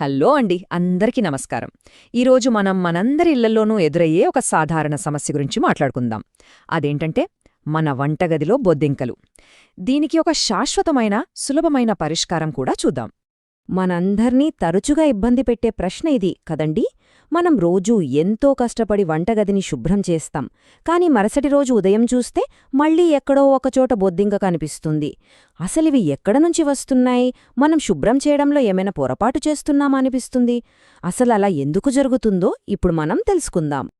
Hello అండి అందరికీ నమస్కారం. ఈరోజు మనం మనందరి ఇళ్ళలోనూ ఎదురయ్యే ఒక సాధారణ సమస్య గురించి మాట్లాడుకుందాం. అదేంటంటే మన వంటగదిలో బొద్దింకలు. దీనికి ఒక శాశ్వతమైన సులభమైన పరిష్కారం కూడా చూద్దాం. మనందర్నీ తరచుగా ఇబ్బంది పెట్టే ప్రశ్న ఇది కదండి? మనం రోజూ ఎంతో కష్టపడి వంటగదిని శుభ్రం చేస్తాం. కాని మరుసటి రోజు ఉదయం చూస్తే మళ్ళీ ఎక్కడో ఒకచోట బొద్దింక కనిపిస్తుంది. అసలివి ఎక్కడ నుంచి వస్తున్నాయి? మనం శుభ్రం చేయడంలో ఏమైనా పొరపాటు చేస్తున్నామా అనిపిస్తుంది? అసలలా ఎందుకు జరుగుతుందో ఇప్పుడు మనం తెలుసుకుందాం.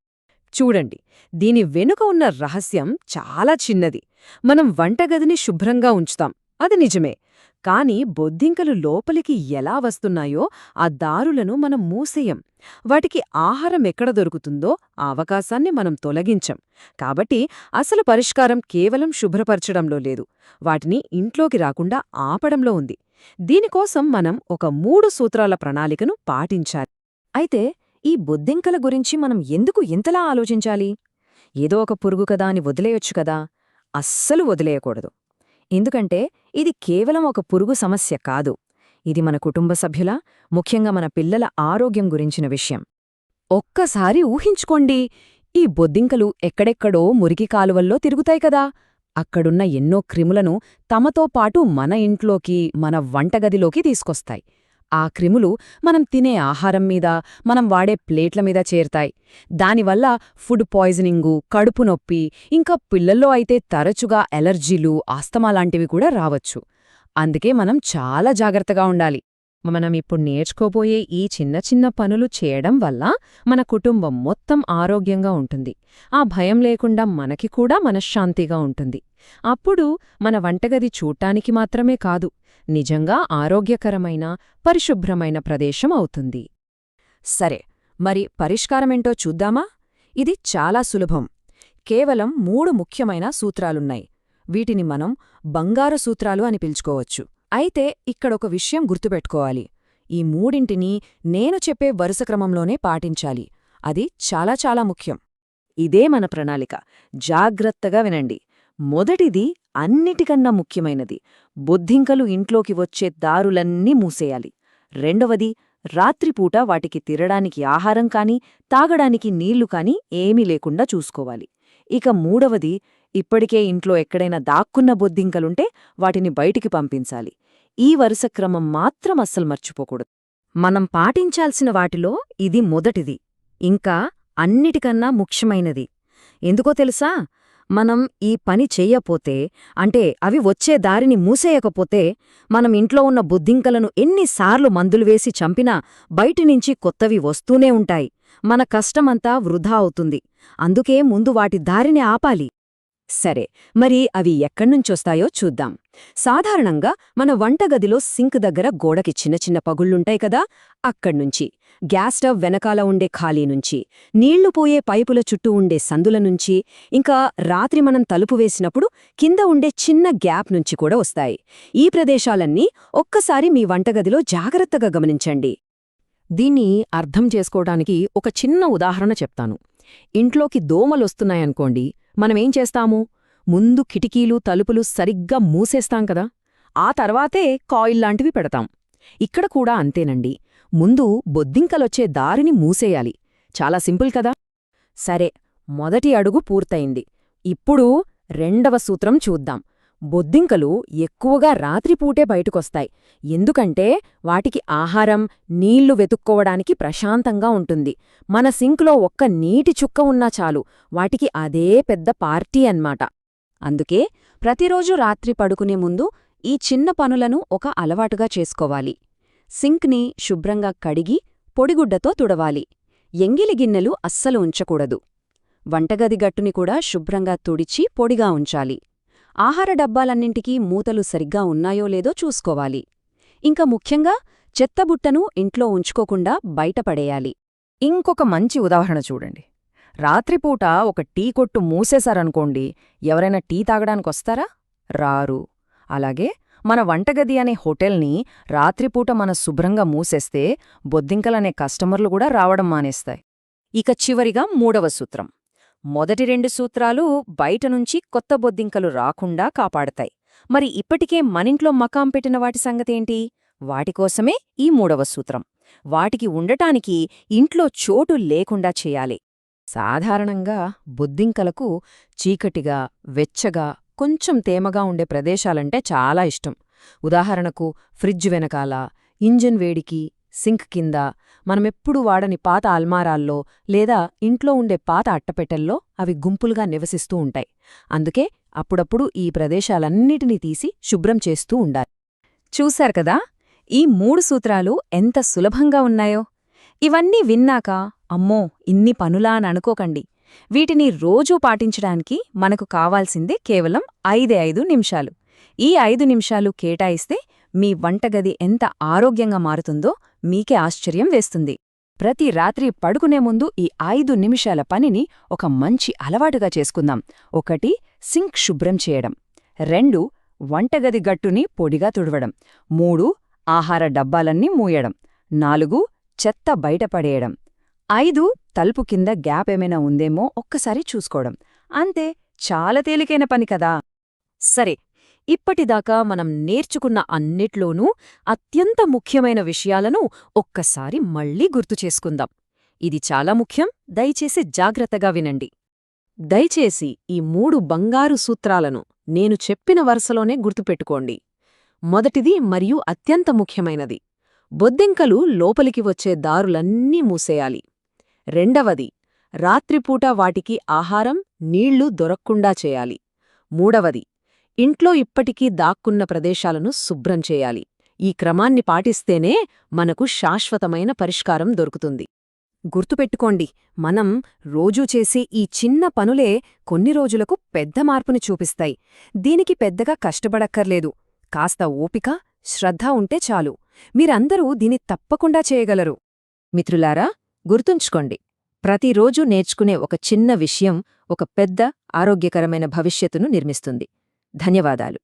చూడండి దీని వెనుక ఉన్న రహస్యం చాలా చిన్నది. మనం వంటగదిని శుభ్రంగా ఉంచుతాం. అది నిజమే. కాని బొద్దింకలు లోపలికి ఎలా వస్తున్నాయో ఆ దారులను మనం మూసేయం. వాటికి ఆహారం ఎక్కడ దొరుకుతుందో ఆ అవకాశాన్ని మనం తొలగించం. కాబట్టి అసలు పరిష్కారం కేవలం శుభ్రపరచడంలో లేదు. వాటిని ఇంట్లోకి రాకుండా ఆపడంలో ఉంది. దీనికోసం మనం ఒక మూడు సూత్రాల ప్రణాళికను పాటించాలి. అయితే ఈ బొద్దింకల గురించి మనం ఎందుకు ఇంతలా ఆలోచించాలి? ఏదో ఒక పురుగు కదా అని వదిలేయొచ్చు కదా. అస్సలు వదిలేయకూడదు. ఎందుకంటే ఇది కేవలం ఒక పురుగు సమస్య కాదు. ఇది మన కుటుంబ సభ్యుల ముఖ్యంగా మన పిల్లల ఆరోగ్యం గురించిన విషయం. ఒక్కసారి ఊహించుకోండి ఈ బొద్దింకలు ఎక్కడెక్కడో మురికి కాలువల్లో తిరుగుతాయి కదా. అక్కడున్న ఎన్నో క్రిములను తమతో పాటు మన ఇంట్లోకి మన వంటగదిలోకి తీసుకొస్తాయి. ఆ క్రిములు మనం తినే ఆహారం మీద మనం వాడే ప్లేట్ల మీద చేరతాయి. దానివల్ల ఫుడ్ పాయిజనింగు కడుపు నొప్పి ఇంకా పిల్లల్లో అయితే తరచుగా ఎలర్జీలు ఆస్తమా లాంటివి కూడా రావచ్చు. అందుకే మనం చాలా జాగ్రత్తగా ఉండాలి. మనం ఇప్పుడు నేర్చుకోబోయే ఈ చిన్న చిన్న పనులు చేయడం వల్ల మన కుటుంబం మొత్తం ఆరోగ్యంగా ఉంటుంది. ఆ భయం లేకుండా మనకి కూడా మనశ్శాంతిగా ఉంటుంది. అప్పుడు మన వంటగది చూడటానికి మాత్రమే కాదు నిజంగా ఆరోగ్యకరమైన పరిశుభ్రమైన ప్రదేశం అవుతుంది. సరే మరి పరిష్కారమేంటో చూద్దామా? ఇది చాలా సులభం. కేవలం మూడు ముఖ్యమైన సూత్రాలున్నాయి. వీటిని మనం బంగారు సూత్రాలు అని పిలుచుకోవచ్చు. అయితే ఇక్కడొక విషయం గుర్తుపెట్టుకోవాలి. ఈ మూడింటిని నేను చెప్పే వరుస క్రమంలోనే పాటించాలి. అది చాలా చాలా ముఖ్యం. ఇదే మన ప్రణాళిక. జాగ్రత్తగా వినండి. మొదటిది అన్నిటికన్నా ముఖ్యమైనది బొద్ధింకలు ఇంట్లోకి వచ్చే దారులన్నీ మూసేయాలి. రెండవది రాత్రిపూట వాటికి తిరడానికి ఆహారం కాని తాగడానికి నీళ్ళు కాని ఏమీ లేకుండా చూసుకోవాలి. ఇక మూడవది ఇప్పటికే ఇంట్లో ఎక్కడైనా దాక్కున్న బొద్దింకలుంటే వాటిని బయటికి పంపించాలి. ఈ వరుస క్రమం మాత్రం అస్సలు మర్చిపోకూడదు. మనం పాటించాల్సిన వాటిలో ఇది మొదటిది. ఇంకా అన్నిటికన్నా ముఖ్యమైనది. ఎందుకో తెలుసా? మనం ఈ పని చెయ్యపోతే అంటే అవి వచ్చే దారిని మూసేయకపోతే మనం ఇంట్లో ఉన్న బుద్ధింకలను ఎన్నిసార్లు మందులు వేసి చంపినా బయటినుంచి కొత్తవి వస్తూనే ఉంటాయి. మన కష్టమంతా వృధా అవుతుంది. అందుకే ముందు వాటి దారిని ఆపాలి. సరే మరి అవి ఎక్కడ్నుంచొస్తాయో చూద్దాం. సాధారణంగా మన వంటగదిలో సింక్ దగ్గర గోడకి చిన్న చిన్న పగుళ్ళుంటాయి కదా అక్కడ్నుంచి గ్యాస్ స్టవ్ వెనకాల ఉండే ఖాళీ నుంచి. నీళ్ళు పోయే పైపుల చుట్టూ ఉండే సందుల నుంచి. ఇంకా రాత్రి మనం తలుపు వేసినప్పుడు కింద ఉండే చిన్న గ్యాప్ నుంచి కూడా వస్తాయి. ఈ ప్రదేశాలన్నీ ఒక్కసారి మీ వంటగదిలో జాగ్రత్తగా గమనించండి. దీన్ని అర్థం చేసుకోవడానికి ఒక చిన్న ఉదాహరణ చెప్తాను. ఇంట్లోకి దోమలొస్తున్నాయనుకోండి మనమేం చేస్తాము? ముందు కిటికీలు తలుపులు సరిగ్గా మూసేస్తాం కదా? ఆ తర్వాతే కాయిల్ లాంటివి పెడతాం. ఇక్కడ కూడా అంతేనండి. ముందు బొద్దింకలొచ్చే దారిని మూసేయాలి. చాలా సింపుల్ కదా? సరే మొదటి అడుగు పూర్తయింది. ఇప్పుడు రెండవ సూత్రం చూద్దాం. బొద్దింకలు ఎక్కువగా రాత్రిపూటే బయటకొస్తాయి. ఎందుకంటే వాటికి ఆహారం నీళ్ళు వెతుక్కోవడానికి ప్రశాంతంగా ఉంటుంది. మన సింక్లో ఒక్క నీటి చుక్క ఉన్నా చాలు వాటికి అదే పెద్ద పార్టీ అన్మాట అందుకే ప్రతిరోజు రాత్రి పడుకునే ముందు ఈ చిన్న పనులను ఒక అలవాటుగా చేసుకోవాలి. సింక్ని శుభ్రంగా కడిగి పొడిగుడ్డతో తుడవాలి. ఎంగిలి గిన్నెలు అస్సలు ఉంచకూడదు. వంటగది గట్టుని కూడా శుభ్రంగా తుడిచి పొడిగా ఉంచాలి. ఆహార డబ్బాలన్నింటికీ మూతలు సరిగ్గా ఉన్నాయో లేదో చూసుకోవాలి. ఇంకా ముఖ్యంగా చెత్తబుట్టను ఇంట్లో ఉంచుకోకుండా బయటపడేయాలి. ఇంకొక మంచి ఉదాహరణ చూడండి. రాత్రిపూట ఒక టీ కొట్టు మూసేశారనుకోండి ఎవరైనా టీ తాగడానికొస్తారా? రారు. అలాగే మన వంటగది అనే హోటల్ని రాత్రిపూట మన శుభ్రంగా మూసేస్తే బొద్దింకలనే కస్టమర్లు కూడా రావడం మానేస్తాయి. ఇక చివరిగా మూడవ సూత్రం. మొదటి రెండు సూత్రాలు బయటనుంచి కొత్త బొద్దింకలు రాకుండా కాపాడతాయి. మరి ఇప్పటికే మనింట్లో మకాం పెట్టిన వాటి సంగతేంటి? వాటికోసమే ఈ మూడవ సూత్రం. వాటికి ఉండటానికి ఇంట్లో చోటు లేకుండా చేయాలి. సాధారణంగా బొద్దింకలకు చీకటిగా వెచ్చగా కొంచెం తేమగా ఉండే ప్రదేశాలంటే చాలా ఇష్టం. ఉదాహరణకు ఫ్రిడ్జ్ వెనకాల ఇంజన్ వేడికి సింక్ కింద మనమెప్పుడు వాడని పాత అల్మారాల్లో లేదా ఇంట్లో ఉండే పాత అట్టపెట్టెల్లో అవి గుంపులుగా నివసిస్తూ ఉంటాయి. అందుకే అప్పుడప్పుడు ఈ ప్రదేశాలన్నిటినీ తీసి శుభ్రం చేస్తూ ఉండాలి. చూశారు కదా? ఈ మూడు సూత్రాలు ఎంత సులభంగా ఉన్నాయో! ఇవన్నీ విన్నాక అమ్మో! ఇన్ని పనులా అని అనుకోకండి. వీటిని రోజూ పాటించడానికి మనకు కావాల్సిందే కేవలం ఐదే ఐదు నిమిషాలు. ఈ ఐదు నిమిషాలు కేటాయిస్తే మీ వంటగది ఎంత ఆరోగ్యంగా మారుతుందో మీకే ఆశ్చర్యం వేస్తుంది. ప్రతి రాత్రి పడుకునే ముందు ఈ ఐదు నిమిషాల పనిని ఒక మంచి అలవాటుగా చేసుకుందాం. ఒకటి సింక్ శుభ్రం చేయడం. రెండు వంటగది గట్టుని పొడిగా తుడవడం. మూడు ఆహార డబ్బాలన్నీ మూయడం. నాలుగు చెత్త బయటపడేయడం ఐదు తలుపు కింద గ్యాప్ ఏమైనా ఉందేమో ఒక్కసారి చూసుకోవడం. అంతే చాలా తేలికైన పని కదా! సరే ఇప్పటిదాకా మనం నేర్చుకున్న అన్నిట్లోనూ అత్యంత ముఖ్యమైన విషయాలను ఒక్కసారి మళ్ళీ గుర్తు చేసుకుందాం. ఇది చాలా ముఖ్యం దయచేసి జాగ్రత్తగా వినండి. దయచేసి ఈ మూడు బంగారు సూత్రాలను నేను చెప్పిన వరుసలోనే గుర్తుపెట్టుకోండి. మొదటిది మరియు అత్యంత ముఖ్యమైనది. బొద్దింకలు లోపలికి వచ్చే దారులన్నీ మూసేయాలి. రెండవది రాత్రిపూట వాటికి ఆహారం నీళ్ళు దొరక్కుండా చేయాలి. మూడవది ఇంట్లో ఇప్పటికీ దాక్కున్న ప్రదేశాలను శుభ్రం చేయాలి. ఈ క్రమాన్ని పాటిస్తేనే మనకు శాశ్వతమైన పరిష్కారం దొరుకుతుంది. గుర్తుపెట్టుకోండి మనం రోజూ చేసే ఈ చిన్న పనులే కొన్ని రోజులకు పెద్ద మార్పుని చూపిస్తాయి. దీనికి పెద్దగా కష్టపడక్కర్లేదు. కాస్త ఓపిక శ్రద్ధ ఉంటే చాలు. మీరందరూ దీని తప్పకుండా చేయగలరు. మిత్రులారా గుర్తుంచుకోండి ప్రతిరోజూ నేర్చుకునే ఒక చిన్న విషయం ఒక పెద్ద ఆరోగ్యకరమైన భవిష్యత్తును నిర్మిస్తుంది. ధన్యవాదాలు.